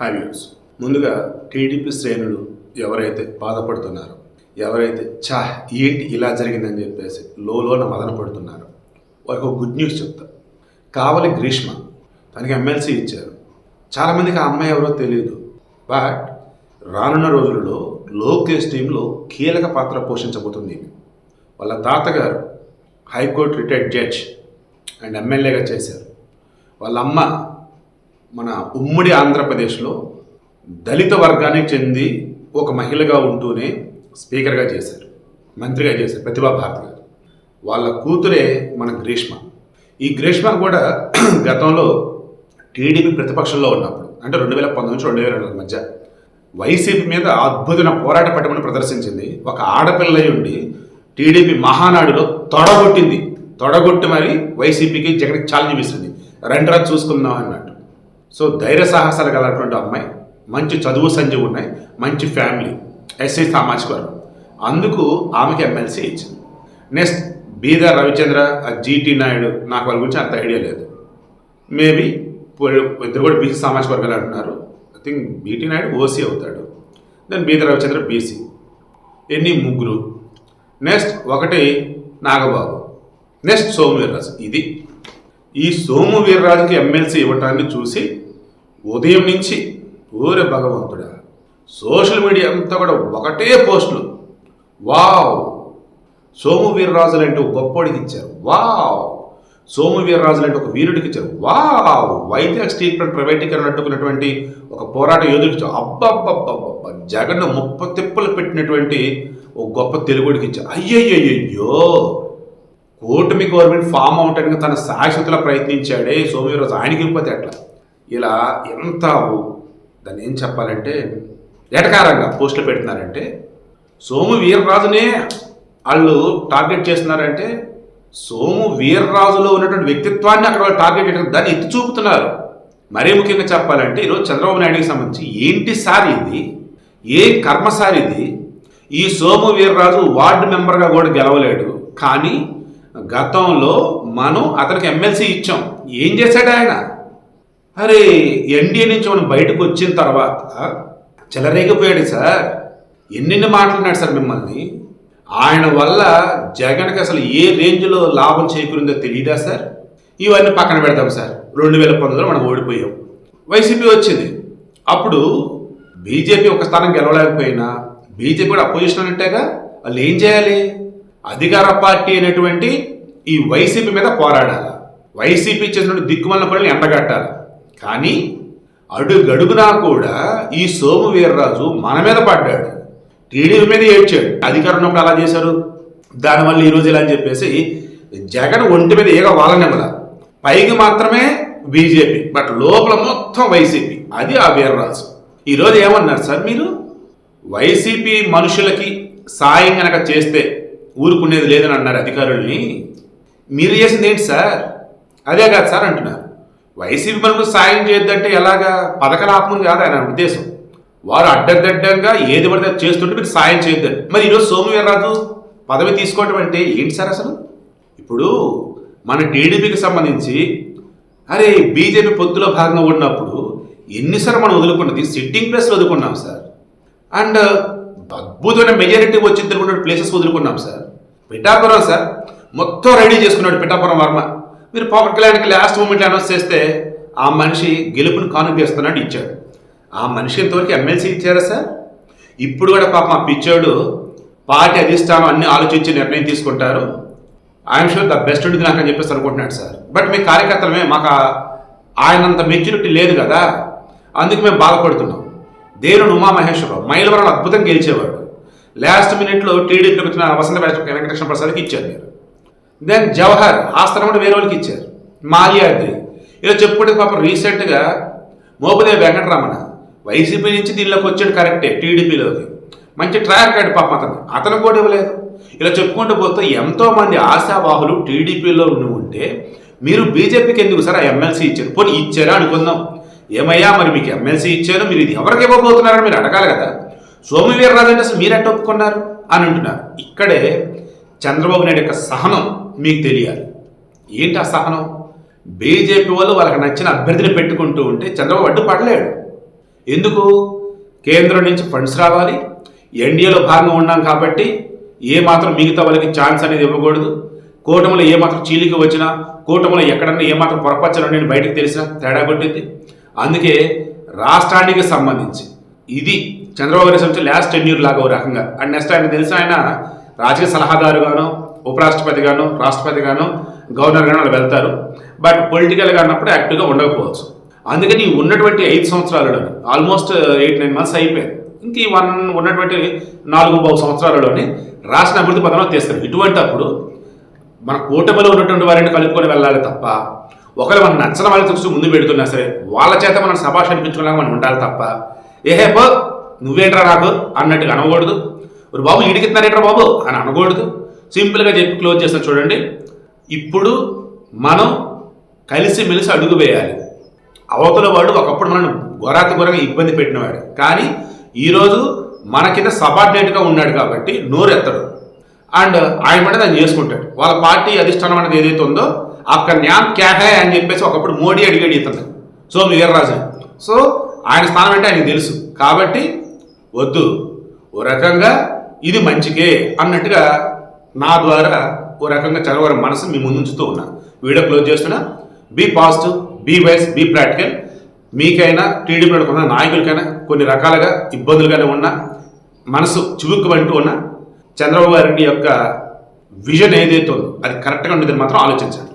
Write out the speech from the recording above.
High views ముందుగా TDP శ్రేణులు ఎవరైతే బాధపడుతున్నారో ఎవరైతే చా ఏంటి ఇలా జరిగిందని చెప్పేసి లోన మదన పడుతున్నారో వారికి ఒక గుడ్ న్యూస్ చెప్తా. కావలి గ్రీష్మ తనకి ఎమ్మెల్సీ ఇచ్చారు. చాలామందికి ఆ అమ్మాయి ఎవరో తెలియదు. బట్ రానున్న రోజులలో లోకేష్ టీంలో కీలక పాత్ర పోషించబోతుంది వాళ్ళ తాతగారు హైకోర్టు రిటైర్డ్ జడ్జ్ అండ్ ఎమ్మెల్యేగా చేశారు. వాళ్ళ అమ్మ మన ఉమ్మడి ఆంధ్రప్రదేశ్లో దళిత వర్గానికి చెంది ఒక మహిళగా ఉంటూనే స్పీకర్గా చేశారు మంత్రిగా చేశారు ప్రతిభా భారతి గారు. వాళ్ళ కూతురే మన గ్రీష్మ. ఈ గ్రీష్మ కూడా గతంలో టీడీపీ ప్రతిపక్షంలో ఉన్నప్పుడు అంటే రెండు వేల పంతొమ్మిది నుంచి రెండు వేల రెండు మధ్య వైసీపీ మీద అద్భుతమైన పోరాట పట్టమని ప్రదర్శించింది. ఒక ఆడపిల్ల ఉండి టీడీపీ మహానాడులో తొడగొట్టింది. తొడగొట్టి మరి వైసీపీకి జగన్ ఛాలెంజ్ రెండు రోజు చూసుకుందాం అన్నట్టు. సో ధైర్య సాహసాలు కలటువంటి అమ్మాయి మంచి చదువు సంధి ఉన్నాయి మంచి ఫ్యామిలీ ఎస్సీ సామాజిక వర్గం. అందుకు ఆమెకి ఎమ్మెల్సీ ఇచ్చింది. నెక్స్ట్ బీదర్ రవిచంద్ర జీటీ నాయుడు నాకు వాళ్ళ గురించి అంత ఐడియా లేదు. మేబీ ఇద్దరు కూడా బీసీ సామాజిక వర్గాలు అంటున్నారు. I think BT Naidu OC అవుతాడు. దెన్ బీదర్ రవిచంద్ర బీసీ ఎన్ని ముగ్గురు. నెక్స్ట్ ఒకటి నాగబాబు. నెక్స్ట్ సోమవీర్రాజు ఇది ఈ సోము వీర్రాజుకి ఎమ్మెల్సీ ఇవ్వటాన్ని చూసి ఉదయం నుంచి ఊరే భగవంతుడా. సోషల్ మీడియా అంతా కూడా ఒకటే పోస్టులు. వావ్! సోము వీర్రాజు లాంటి ఒక గొప్పోడికి ఇచ్చారు. వావ్! సోము వీర్రాజు లాంటి ఒక వీరుడికి ఇచ్చారు. వావ్! వైజాగ్ స్టీల్ ప్లాంట్ ప్రైవేటీకరణ అడ్డుకున్నటువంటి ఒక పోరాట యోధుడికి ఇచ్చారు. జగన్ ముప్ప తిప్పలు పెట్టినటువంటి ఒక గొప్ప తెలుగుడికి ఇచ్చారు. అయ్యయ్యో ఓటమి గవర్నమెంట్ ఫామ్ అవటానికి తన శాశ్వతలా ప్రయత్నించాడే సోమవీరరాజు ఆయనకి పోతే ఎట్లా? ఇలా ఎంత దాన్ని ఏం చెప్పాలంటే ఎటకారంగా పోస్టులు పెడుతున్నారంటే సోము వీర్రాజునే వాళ్ళు టార్గెట్ చేస్తున్నారంటే సోము వీర్రాజులో ఉన్నటువంటి వ్యక్తిత్వాన్ని అక్కడ వాళ్ళు టార్గెట్ చేయడం దాన్ని ఎత్తి చూపుతున్నారు. మరీ ముఖ్యంగా చెప్పాలంటే ఈరోజు చంద్రబాబు నాయుడుకి సంబంధించి ఏంటి సార్ ఇది? ఏ కర్మ సార్ ఇది? ఈ సోము వీర్రాజు వార్డు మెంబర్గా కూడా గెలవలేడు. కానీ గతంలో మనం అతనికి ఎమ్మెల్సీ ఇచ్చాం. ఏం చేశాడు ఆయన? అరే ఎన్డీఏ నుంచి మనం బయటకు వచ్చిన తర్వాత చెలరేగిపోయాడు సార్. ఎన్నెన్ని మాట్లాడినాడు సార్ మిమ్మల్ని? ఆయన వల్ల జగన్కి అసలు ఏ రేంజ్లో లాభం చేకూరిందో తెలియదా సార్? ఇవన్నీ పక్కన పెడతాం సార్. రెండు వేల పంతొమ్మిదిలో మనం ఓడిపోయాం. వైసీపీ వచ్చింది. అప్పుడు బీజేపీ ఒక స్థానం గెలవలేకపోయినా బీజేపీ కూడా అపోజిషన్ అంటేగా వాళ్ళు ఏం చేయాలి? అధికార పార్టీ అయినటువంటి ఈ వైసీపీ మీద పోరాడాలి. వైసీపీ చేసినటువంటి దిక్కుమల్ల పనులు ఎండగట్టాలి. కానీ అడుగడుగునా కూడా ఈ సోము వీర్రాజు మన మీద పడ్డాడు. టీడీపీ మీద ఏడ్చాడు. అధికారం ఉన్నప్పుడు అలా చేశారు. దానివల్ల ఈరోజు ఇలా అని చెప్పేసి జగన్ ఒంటి మీద ఏగ వాళ్ళనివ్వల పైకి మాత్రమే బీజేపీ బట్ లోపల మొత్తం వైసీపీ. అది ఆ వీర్రాజు. ఈరోజు ఏమన్నారు సార్ మీరు? వైసీపీ మనుషులకి సాయం కనుక చేస్తే ఊరుకునేది లేదని అన్నారు అధికారుల్ని. మీరు చేసింది ఏంటి సార్? అదే కాదు సార్ అంటున్నారు. వైసీపీ మనకు సాయం చేయొద్దంటే ఎలాగా? పథకాల ఆత్మని కాదు ఆయన ఉద్దేశం? వారు అడ్డదిడ్డంగా ఏది పడితే అది చేస్తుంటే మీరు సాయం చేయొద్దని. మరి ఈరోజు సోము వీర్రాజు పదవి తీసుకోవడం అంటే ఏంటి సార్ అసలు? ఇప్పుడు మన టీడీపీకి సంబంధించి అరే బీజేపీ పొత్తులో భాగంగా ఉన్నప్పుడు ఎన్నిసార్లు మనం వదులుకున్నది సిట్టింగ్ ప్లేస్ వదులుకున్నాం సార్. అండ్ అద్భుతమైన మెజారిటీ వచ్చింది అనుకున్న ప్లేసెస్ వదులుకున్నాం సార్. పిఠాపురం సార్ మొత్తం రెడీ చేసుకున్నాడు పిఠాపురం వర్మ. మీరు పవన్ కళ్యాణ్కి లాస్ట్ మూమెంట్లో అనౌన్స్ చేస్తే ఆ మనిషి గెలుపుని కానుకేస్తున్నాడు ఇచ్చాడు. ఆ మనిషి ఇంతవరకు ఎమ్మెల్సీ ఇచ్చారా సార్? ఇప్పుడు కూడా పాప మా పిచ్చోడు పార్టీ అధిష్టానం అన్ని ఆలోచించి నిర్ణయం తీసుకుంటారు. ఐఎమ్ షూర్ ద బెస్ట్ ఉంటుంది నాకు అని చెప్పేసి అనుకుంటున్నాడు సార్. బట్ మీ కార్యకర్తలమే మాకు ఆయనంత మెచ్యూరిటీ లేదు కదా. అందుకు మేము బాధపడుతున్నాం. దేవుడు ఉమామహేశ్వరరావు మైలవరం అద్భుతం గెలిచేవాడు. లాస్ట్ మినిట్లో టీడీపీకి వచ్చిన వసంత వెంకటకృష్ణ ప్రసాద్కి ఇచ్చారు మీరు. దెన్ జవహర్ ఆ వేరే వాళ్ళకి ఇచ్చారు. మాల్యాద్రి. ఇలా చెప్పుకుంటే పాపం రీసెంట్గా మోపదేవి వెంకటరమణ వైసీపీ నుంచి దీనిలోకి వచ్చాడు కరెక్టే టీడీపీలోకి. మంచి ట్రాక్ కాడు పాపం అతను. అతను కూడా ఇవ్వలేదు. ఇలా చెప్పుకుంటూ పోతే ఎంతో మంది ఆశావాహులు టీడీపీలో ఉండి ఉంటే మీరు బీజేపీకి ఎందుకు సార్ ఆ ఎమ్మెల్సీ ఇచ్చారు? పోనీ ఇచ్చారా అనుకుందాం. ఏమయ్యా మరి మీకు ఎమ్మెల్సీ ఇచ్చారు మీరు ఇది ఎవరికి ఇవ్వబోతున్నారని మీరు అడగాలి కదా. సోము వీర్రాజు అంటే అసలు మీరు ఒప్పుకున్నారు? అని అంటున్నారు. ఇక్కడే చంద్రబాబు నాయుడు యొక్క సహనం మీకు తెలియాలి. ఏంటి ఆ సహనం? బీజేపీ వాళ్ళు వాళ్ళకి నచ్చిన అభ్యర్థిని పెట్టుకుంటూ ఉంటే చంద్రబాబు అడ్డు పడలేడు ఎందుకు? కేంద్రం నుంచి ఫండ్స్ రావాలి ఎన్డీఏలో భాగంగా ఉన్నాం కాబట్టి ఏ మాత్రం మిగతా వాళ్ళకి ఛాన్స్ అనేది ఇవ్వకూడదు. కూటమిలో ఏ మాత్రం చీలిక వచ్చినా కూటమిలో ఎక్కడన్నా ఏమాత్రం మాత్రం పొరపచ్చలు నేను బయటకు తెలిసినా తేడా కొట్టింది అందుకే రాష్ట్రానికి సంబంధించి ఇది చంద్రబాబు గారి సంబంధించి లాస్ట్ టెన్యూర్ లాగా ఓ రకంగా. అండ్ నెక్స్ట్ ఆయన తెలిసిన ఆయన రాజకీయ సలహాదారుగాను ఉపరాష్ట్రపతిగాను రాష్ట్రపతిగాను గవర్నర్ గాను వాళ్ళు వెళ్తారు. బట్ పొలిటికల్గా అన్నప్పుడు యాక్టివ్గా ఉండకపోవచ్చు. అందుకని ఈ ఉన్నటువంటి ఐదు సంవత్సరాలలోనే ఆల్మోస్ట్ ఎయిట్ నైన్ మంత్స్ అయిపోయింది ఇంక ఈ వన్ ఉన్నటువంటి నాలుగు బావు సంవత్సరాలలోని రాష్ట్ర అభివృద్ధి పథంలో తీస్తారు. ఇటువంటి అప్పుడు మన కూటమిలో ఉన్నటువంటి వారిని కలుపుకొని వెళ్ళాలి తప్ప ఒకరు మనం నచ్చిన వాళ్ళని చూసి ముందు పెడుతున్నా సరే వాళ్ళ చేత మనం సభాష అనిపించుకున్నాక మనం ఉండాలి తప్ప ఏహే బో నువ్వేంట్రా నాకు అన్నట్టుగా అనకూడదు. ஒரு బాబు ఈడికిస్తున్నారేట్రా బాబు అని అనకూడదు. సింపుల్గా చెప్పి క్లోజ్ చేస్తాం చూడండి. ఇప్పుడు మనం కలిసి మెలిసి అడుగు వేయాలి. అవతల వాడు ఒకప్పుడు మనం గొరాత గొరగా ఇబ్బంది పెట్టినవాడు. కానీ ఈరోజు మన కింద సబార్డినేట్గా ఉన్నాడు కాబట్టి నోరెత్తడు. అండ్ ఆయన పని దాన్ని చేసుకుంటాడు. వాళ్ళ పార్టీ అధిష్టానం అనేది ఏదైతే ఉందో అక్కడ న్యామ్ క్యా హై అని చెప్పేసి ఒకప్పుడు మోడీ అడిగాడు ఇతను సో వీర్రాజు. సో ఆయన స్థానం అంటే ఆయనకు తెలుసు. కాబట్టి వద్దు. ఓ రకంగా ఇది మంచికే అన్నట్టుగా నా ద్వారా ఓ రకంగా చదవడం మనసు మీ ముందుంచుతూ ఉన్నా. వీడియో క్లోజ్ చేస్తున్నా. Be positive be wise be practical. మీకైనా టీడీపీలో ఉన్న నాయకులకైనా కొన్ని రకాలుగా ఇబ్బందులుగానే ఉన్నా. మనసు చివుక్కుమంటూ ఉన్నా. చంద్రబాబు గారి యొక్క విజన్ ఏదైతే ఉందో అది కరెక్ట్గా ఉండేది మాత్రం ఆలోచించండి.